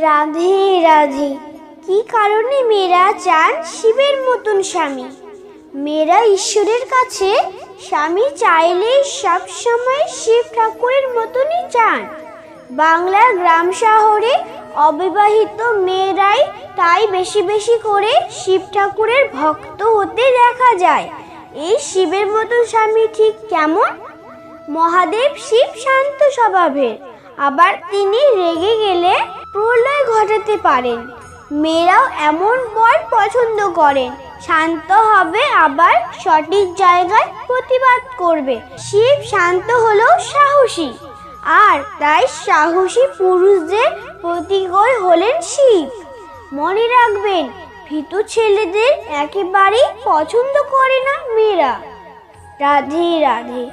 রাধে রাধে। কি কারণে মেয়েরা চান শিবের মতন স্বামী? মেয়েরা ঈশ্বরের কাছে স্বামী চাইলে সব সময় শিব ঠাকুরের মতনই চান। বাংলার গ্রাম শহরে অবিবাহিত মেয়েরাই তাই বেশি বেশি করে শিব ঠাকুরের ভক্ত হতে দেখা যায়। এই শিবের মতো স্বামী ঠিক কেমন? মহাদেব শিব শান্ত স্বভাবের। আবার তিনি রেগে গেলে প্রলয় ঘটাতে পারেন। মেয়েরাও এমন বর পছন্দ করেন। শান্ত হবে আবার সঠিক জায়গায় প্রতিবাদ করবে। শিব শান্ত হলেও সাহসী। আর তাই সাহসী পুরুষদের প্রতিকর হলেন শিব। মনে রাখবেন, ভীতু ছেলেদের একেবারেই পছন্দ করে না মেয়েরা। রাধে রাধে।